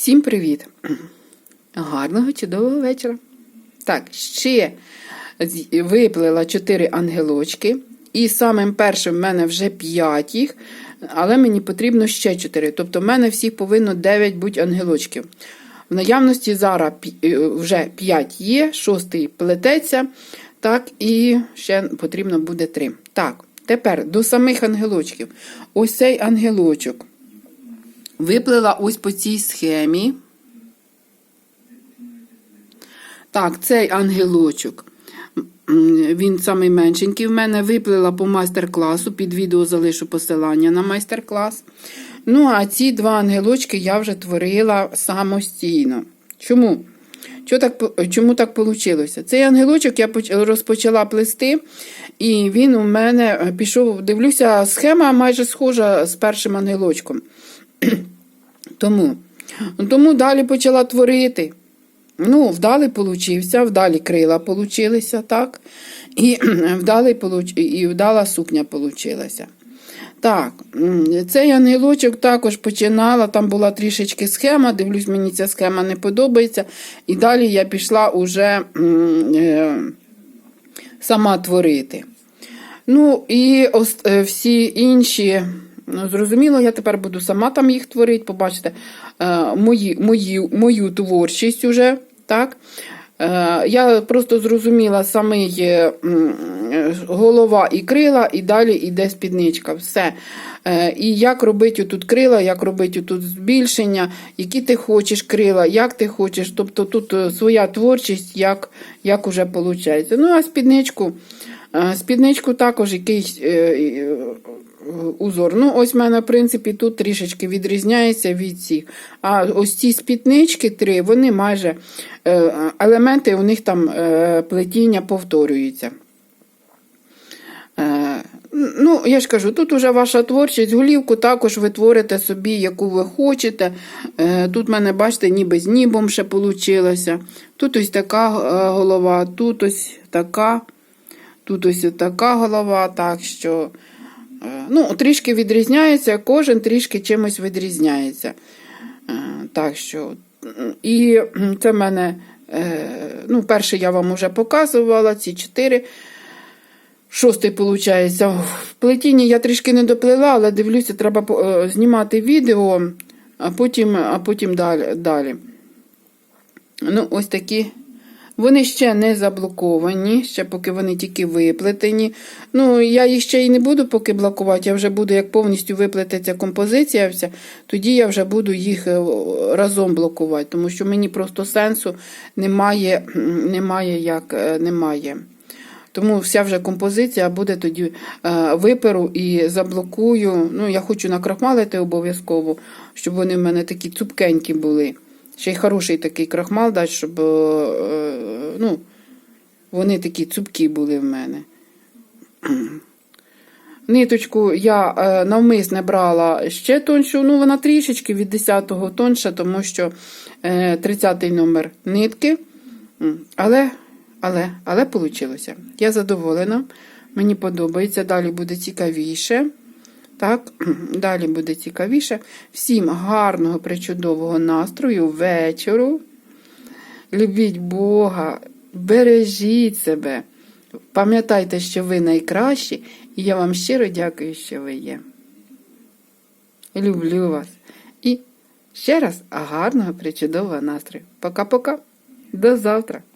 Всім привіт! Гарного чудового вечора. Так, ще виплила 4 ангелочки. І самим першим в мене вже 5 їх, але мені потрібно ще 4. Тобто в мене всіх повинно 9 бути ангелочків. В наявності зараз е, вже 5 є, шостий плететься. Так, і ще потрібно буде 3. Так, тепер до самих ангелочків. Ось цей ангелочок. Виплила ось по цій схемі. Так, цей ангелочок. Він самий меншенький в мене виплила по майстер-класу. Під відео залишу посилання на майстер-клас. Ну, а ці два ангелочки я вже творила самостійно. Чому? Чому так, чому так вийшло? Цей ангелочок я розпочала плести, і він у мене пішов, дивлюся, схема майже схожа з першим ангелочком. Тому, тому далі почала творити. Ну, вдалий получився, вдалі крила получилися, так? І вдалий получ... і вдала сукня получилася. Так, цей ангелочок також починала, там була трішечки схема, дивлюсь, мені ця схема не подобається. І далі я пішла уже е, сама творити. Ну, і е, всі інші, ну, зрозуміло, я тепер буду сама там їх творити, побачите, е, мої, мої, мою творчість уже, так? Е, Я просто зрозуміла самий голова і крила, і далі йде спідничка. Все. Е, І як робити тут крила, як робити тут збільшення, які ти хочеш крила, як ти хочеш. Тобто тут своя творчість, як, як уже виходить. Ну, а спідничку. Спідничку також якийсь узор. Ну, ось в мене, в принципі, тут трішечки відрізняється від цих. А ось ці спіднички три, вони майже е, елементи у них там е, плетіння повторюються. Е, Ну, я ж кажу, тут уже ваша творчість, голівку також ви творите собі, яку ви хочете. Е, Тут в мене, бачите, ніби з нібом ще вийшло. Тут ось така е, голова, тут ось така, тут ось така голова, так що е, ну, трішки відрізняється, кожен трішки чимось відрізняється. Е, Так що, і це в мене, е, ну, перше я вам вже показувала, ці чотири. Шостий, виходить. В плетінні я трішки не доплила, але дивлюся, треба е, знімати відео, а потім, а потім далі. далі. Ну, ось такі. Вони ще не заблоковані, ще поки вони тільки виплетені. Ну, я їх ще і не буду поки блокувати, я вже буду, як повністю виплететься композиція вся, тоді я вже буду їх е, разом блокувати, тому що мені просто сенсу немає, немає як е, немає. Тому вся вже композиція буде тоді е, виперу і заблокую. Ну, я хочу накрахмалити обов'язково, щоб вони в мене такі цупкенькі були. Ще й хороший такий крахмал дати, щоб е, ну, вони такі цупкі були в мене. Ниточку я е, навмисне брала ще тоншу, ну вона трішечки від 10-го тонша, тому що е, 30-й номер нитки. Але, але, але вийшло. Я задоволена, мені подобається, далі буде цікавіше. Так, далі буде цікавіше. Всім гарного, причудового настрою, вечору. Любіть Бога, бережіть себе. Пам'ятайте, що ви найкращі, і я вам щиро дякую, що ви є. Люблю вас. І ще раз гарного, причудового настрою. Пока-пока. До завтра.